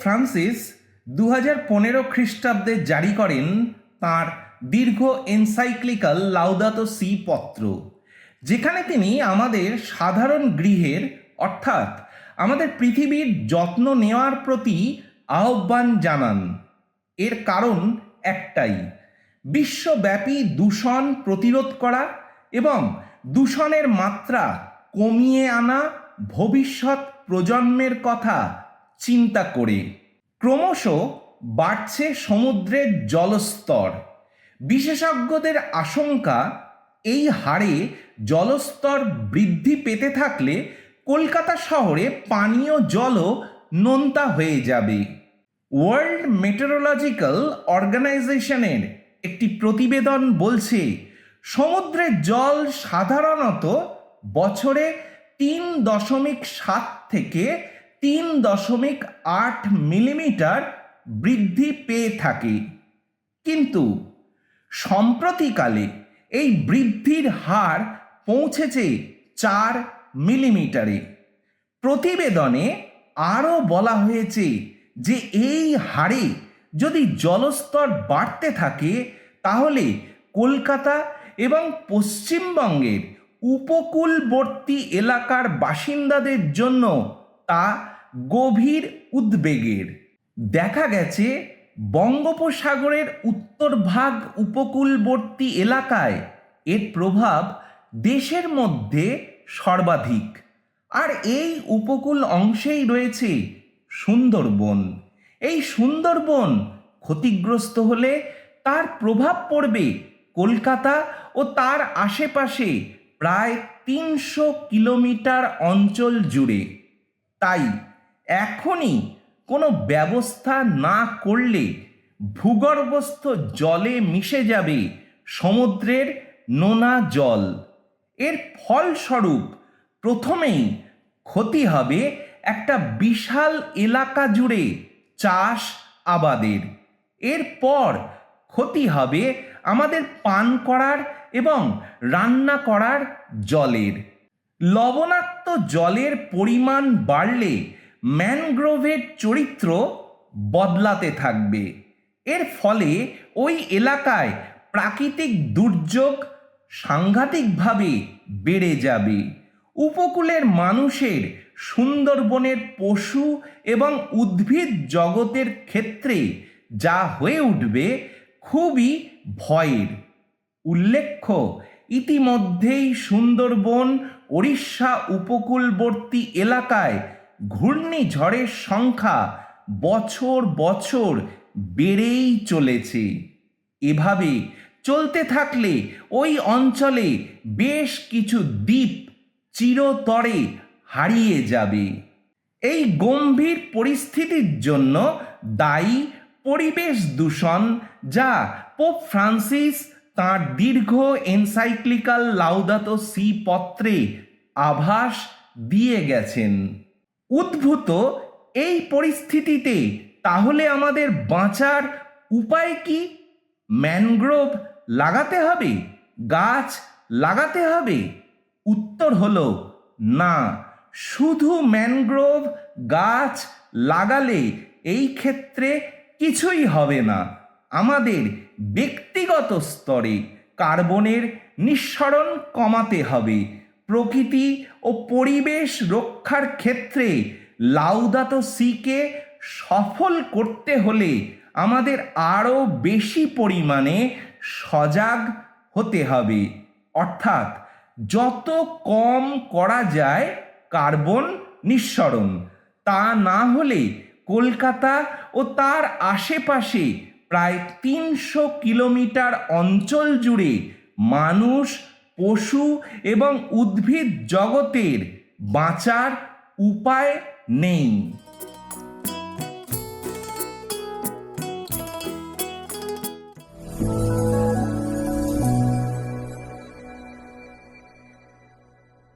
Francis দু হাজার পনেরো খ্রিস্টাব্দে জারি করেন তাঁর দীর্ঘ এনসাইক্লিক্যাল লাউদাতো সি পত্র, যেখানে তিনি আমাদের সাধারণ গৃহের, অর্থাৎ আমাদের পৃথিবীর যত্ন নেওয়ার প্রতি আহ্বান জানান। এর কারণ একটাই, বিশ্বব্যাপী দূষণ প্রতিরোধ করা এবং দূষণের মাত্রা কমিয়ে আনা ভবিষ্যৎ প্রজন্মের কথা। চিন্তা করে। ক্রমশ বাড়ছে সমুদ্রের জলস্তর। বিশেষজ্ঞদের আশঙ্কা, এই হারে জলস্তর বৃদ্ধি পেতে থাকলে কলকাতা শহরে পানীয় জলও নোনতা হয়ে যাবে। ওয়ার্ল্ড মেটেরোলজিক্যাল অর্গানাইজেশনের একটি প্রতিবেদন বলছে সমুদ্রের জল সাধারণত বছরে তিন দশমিক সাত থেকে তিন দশমিক আট মিলিমিটার বৃদ্ধি পেয়ে থাকে। কিন্তু সম্প্রতিকালে এই বৃদ্ধির হার পৌঁছেছে চার মিলিমিটারে। প্রতিবেদনে আরও বলা হয়েছে যে এই হারে যদি জলস্তর বাড়তে থাকে, তাহলে কলকাতা এবং পশ্চিমবঙ্গের উপকূলবর্তী এলাকার বাসিন্দাদের জন্য তা গভীর উদ্বেগের। দেখা গেছে বঙ্গোপসাগরের উত্তর ভাগ উপকূলবর্তী এলাকায় এর প্রভাব দেশের মধ্যে সর্বাধিক। আর এই উপকূল অংশেই রয়েছে সুন্দরবন। এই সুন্দরবন ক্ষতিগ্রস্ত হলে তার প্রভাব পড়বে কলকাতা ও তার আশেপাশে প্রায় তিনশো কিলোমিটার অঞ্চল জুড়ে। তাই এখনই কোনো ব্যবস্থা না করলে ভূগর্ভস্থ জলে মিশে যাবে সমুদ্রের নোনা জল। এর ফলস্বরূপ প্রথমেই ক্ষতি হবে একটা বিশাল এলাকা জুড়ে চাষ আবাদের। এরপর ক্ষতি হবে আমাদের পান করার এবং রান্না করার জলের। লবণাক্ত জলের পরিমাণ বাড়লে ম্যানগ্রোভের চরিত্র বদলাতে থাকবে। এর ফলে ওই এলাকায় প্রাকৃতিক দুর্যোগ সাংঘাতিকভাবে বেড়ে যাবে। উপকূলের মানুষের সুন্দরবনের পশু এবং উদ্ভিদ জগতের ক্ষেত্রে যা হয়ে উঠবে খুবই ভয়ের। উল্লেখ্য ইতিমধ্যেই সুন্দরবন, ওড়িশা উপকূলবর্তী এলাকায় ঘূর্ণিঝড়ের সংখ্যা বছর বছর বেড়েই চলেছে। এভাবে চলতে থাকলে ওই অঞ্চলে বেশ কিছু দ্বীপ চিরতরে হারিয়ে যাবে। এই গম্ভীর পরিস্থিতির জন্য দায়ী পরিবেশ দূষণ যা পোপ ফ্রান্সিস তাঁর দীর্ঘ এনসাইক্লিক্যাল লাউদাতো সি পত্রে আভাস দিয়ে গেছেন। উদ্ভূত এই পরিস্থিতিতে তাহলে আমাদের বাঁচার উপায় কি? ম্যানগ্রোভ লাগাতে হবে? গাছ লাগাতে হবে? উত্তর হলো, না। শুধু ম্যানগ্রোভ গাছ লাগালে এই ক্ষেত্রে কিছুই হবে না। আমাদের ব্যক্তিগত স্তরে কার্বনের নিঃসরণ কমাতে হবে। প্রকৃতি ও পরিবেশ রক্ষার ক্ষেত্রে লাউদাতো সিকে সফল করতে হলে আমাদের আরও বেশি পরিমাণে সজাগ হতে হবে। অর্থাৎ যত কম করা যায় কার্বন নিঃসরণ, তা না হলে কলকাতা ও তার আশেপাশে প্রায় তিনশো কিলোমিটার অঞ্চল জুড়ে মানুষ, পশু এবং উদ্ভিদ জগতের বাঁচার উপায় নেই।